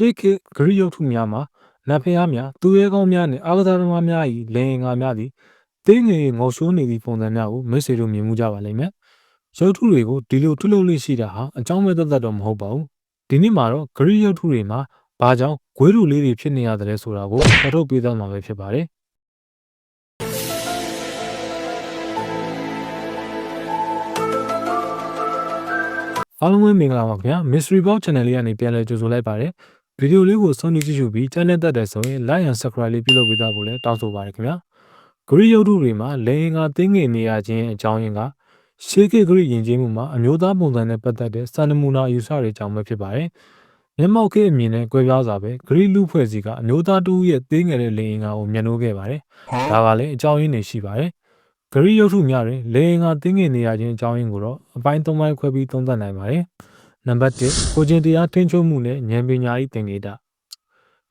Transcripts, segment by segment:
ရှေးခေတ်ဂရိရုပ်ထုများမှာနတ်ဖျားများသူရဲကောင်းများနှင့်အာဂသာသမားများ၏လေရင်ငါများသည်တင်းငယ်ငေါရှိုးနေသည့်ပုံစံများကိုမိတ်ဆွေတို့မြင်မှုကြပါလိမ့်မယ်။ရုပ်ထုတွေကိုဒီလိုထုတ်လုပ်လို့ရှိတာဟာအကြောင်းမဲ့သက်သက်တော့မဟုတ်ပါဘူး။ဒီနေ့မှာတော့ဂရိရုပ်ထုတွေမှာဘာကြောင့်ဂွေးလူလေးတွေဖြစ်နေရတယ်ဆိုတာကိုဖတ်ထုတ်ပေးသွားမှာပဲဖြစ်ပါတယ်။အားလုံးပဲမင်္ဂလာပါခင်ဗျာ Mystery Box Channel လေးကနေပြန်လည်ကြိုဆိုလိုက်ပါတယ် ဗီဒီယိုလေးကိုဆုံးဖြတ်ကြည့်ရှုပြီး channel တက်တယ်ဆိုရင် like and subscribe လေးပြုလုပ်ပေးသားဖို့လည်းတောင်းဆိုပါတယ်ခင်ဗျာဂရိရုပ်ထုတွေမှာလေရင်ကတင်းငင်နေရခြင်းအကြောင်းရင်းကရှေးခေတ်ဂရိယဉ်ကျေးမှုမှာအမျိုးသားပုံစံနဲ့ပတ်သက်တဲ့စာနမူနာအယူဆတွေကြောင့်ပဲဖြစ်ပါတယ်မျက်မှောက်ခေတ်အမြင်နဲ့ကြွယ်ပြားစွာပဲဂရိလူဖွဲ့စည်းကအမျိုးသားတူရဲ့တင်းငယ်တဲ့လေရင်ကကိုမျက်နှိုးခဲ့ပါတယ်ဒါကလည်းအကြောင်းရင်းတွေရှိပါတယ်ဂရိရုပ်ထုများတွင်လေရင်ကတင်းငင်နေရခြင်းအကြောင်းရင်းကိုတော့အပိုင်း၃ပိုင်းခွဲပြီးသုံးသပ်နိုင်ပါတယ် နံပါတ်1ကိုချင်းတရားထိန်းချုပ်မှုနဲ့ဉာဏ်ပညာ၏သင်္ကေတ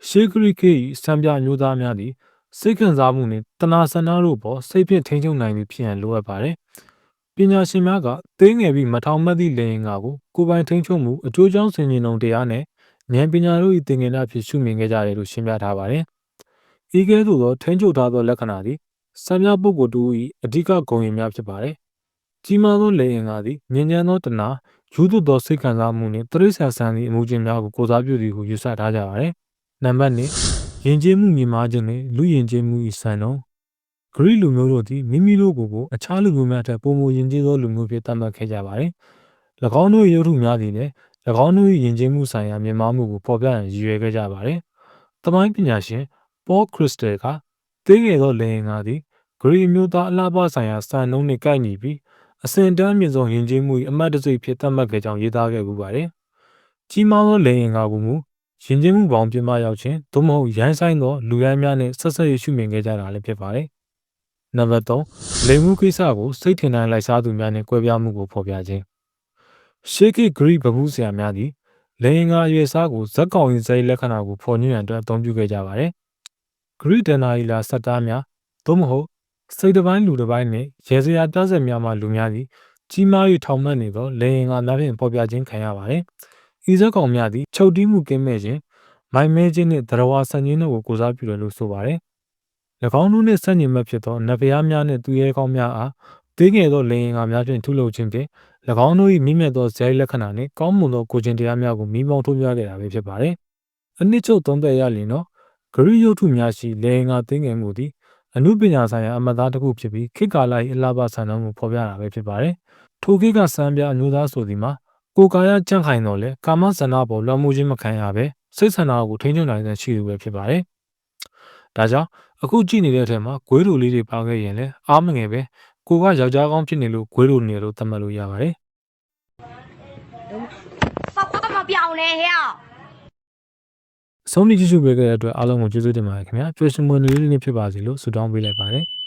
ရှေးဂရိခေတ်၏စံပြအမျိုးသားများသည်စိတ်ခံစားမှုနှင့်တဏှာဆန္ဒတို့ပေါ်စိတ်ဖြင့်ထိန်းချုပ်နိုင်သည်ဖြစ်ရန်လိုအပ်ပါတယ်ပညာရှင်များကသေးငယ်ပြီးမထောင်မတ်သည့်လေရင်ကာကိုကိုယ်ပိုင်ထိန်းချုပ်မှုအကျိုးကြောင့်ဆင်ခြင်ုံတရားနဲ့ဉာဏ်ပညာတို့၏သင်္ကေတဖြစ်ရှုမြင်ခဲ့ကြတယ်လို့ရှင်းပြထားပါတယ်ဤကဲ့သို့သောထိန်းချုပ်ထားသောလက္ခဏာသည်စံပြပုဂ္ဂိုလ်တူ၏အဓိကဂုဏ်ရည်များဖြစ်ပါတယ်ကြီးမားသောလေရင်ကာသည်မြင်ကြမ်းသောတဏှာ ယူသွသောစိတ်ခံစားမှုနှင့်တရိစ္ဆာန်ဆန်သည့်အမှုချင်းများကိုကိုစားပြုသည်ဟုယူဆထားကြပါတယ်။နံပါတ်2ယဉ်ကျေးမှုမြင်မာခြင်းနှင့်လူယဉ်ကျေးမှု၏စံနှုန်းဂရိလူမျိုးတို့သည်မိမိတို့ကိုယ်ကိုအခြားလူမျိုးများထက်ပိုမိုယဉ်ကျေးသောလူမျိုးဖြစ်သတ်မှတ်ခဲ့ကြပါတယ်။၎င်းတို့၏ရုပ်ထုများသည်လည်း၎င်းတို့၏ယဉ်ကျေးမှုဆိုင်ရာမြင်မာမှုကိုဖော်ပြရန်ရည်ရွယ်ခဲ့ကြပါတယ်။သမိုင်းပညာရှင်ပေါ်ခရစ်စတယ်ကသေးငယ်သောလေရင်ကားသည်ဂရိမျိုးသားအလားပါဆိုင်ရာစံနှုန်းနှင့်ကိုက်ညီပြီး အစဉ်တန်းမြင့်ဆုံးယဉ်ကျေးမှု၏အမတ်တစိတ်ဖြစ်သတ်မှတ်ခဲ့ကြောင်းရေးသားခဲ့ပူပါတယ်။ကြီးမားသောလေရင်ကားကိုမူယဉ်ကျေးမှုပေါင်းပြမရောက်ခြင်းသို့မဟုတ်ရိုင်းဆိုင်သောလူရမ်းများနှင့်ဆက်ဆက်ရရှုမြင်ခဲ့ကြတာလည်းဖြစ်ပါတယ်။နံပါတ်3လိမ်မှုကိစ္စကိုစိတ်ထင်တိုင်းလိုက်စားသူများနှင့်ကွဲပြားမှုကိုဖော်ပြခြင်းရှေးခေတ်ဂရိဗဟုဆရာများသည်လေရင်ကားရွေစားကိုဇက်ကောင်ရင်စိတ်လက္ခဏာကိုဖော်ညွှန်းရန်အတွက်အသုံးပြုခဲ့ကြပါတယ်။ဂရိဒနာဤလာစက်သားများသို့မဟုတ် စိတ်တစ်ပိုင်းလူတစ်ပိုင်းနှင့်ရေစရာတက်ဆက်များမှလူများသည်ကြီးမား၍ထောင်မှတ်နေသောလေရင်ကများဖြင့်ပေါ်ပြခြင်းခံရပါတယ်။ဤဇက်ကောင်များသည်ချုပ်တီးမှုကင်းမဲ့ခြင်းမိုင်မဲခြင်းနှင့်သရဝါဆန်ခြင်းတို့ကိုကိုစားပြုတယ်လို့ဆိုပါတယ်။၎င်းတို့နှင့်ဆန့်ကျင်ဘက်ဖြစ်သောနဗရားများနှင့်သူရဲကောင်းများအားသေးငယ်သောလေရင်ကများဖြင့်ထုလုပ်ခြင်းဖြင့်၎င်းတို့၏မိမြတ်သောဇယိုက်လက္ခဏာနှင့်ကောင်းမွန်သောကိုခြင်းတရားများကိုမိမောင်းထိုးပြခဲ့တာပဲဖြစ်ပါတယ်။အနှစ်ချုပ်သုံးသက်ရလျင်တော့ဂရိယုတ်ထုများရှိလေရင်ကသေးငယ်မှုသည် အမှုပညာဆိုင်ရာအမတ်သားတစ်ခုဖြစ်ပြီးခေတ်ကာလ၏အလှပဆန်နှုန်းကိုဖော်ပြတာပဲဖြစ်ပါတယ်။ထိုခေတ်ကစံပြအမျိုးသားဆိုသည်မှာကိုယ်ကာယကြန့်ခိုင်တော်လဲကာမဆန္ဒပေါ်လွှမ်းမိုးခြင်းမခံရဘဲစိတ်ဆန္ဒကိုထိန်းချုပ်နိုင်တဲ့ရှိသူပဲဖြစ်ပါတယ်။ဒါကြောင့်အခုကြည့်နေတဲ့အထက်မှာဂွေးလိုလေးတွေပါခဲ့ရင်လည်းအားမငယ်ပဲကိုကယောက်ျားကောင်းဖြစ်နေလို့ဂွေးလိုနေလို့သတ်မှတ်လို့ရပါတယ်ပေါက်တော့မပြောင်းနဲ့ဟဲ့။ အဆုံးထိကြည့်ရှုပေးခဲ့တဲ့အတွက်အားလုံးကိုကျေးဇူးတင်ပါတယ်ခင်ဗျာ။ကြွေးစမွန်လေးလေးဖြစ်ပါစေလို့ဆုတောင်းပေးလိုက်ပါတယ်။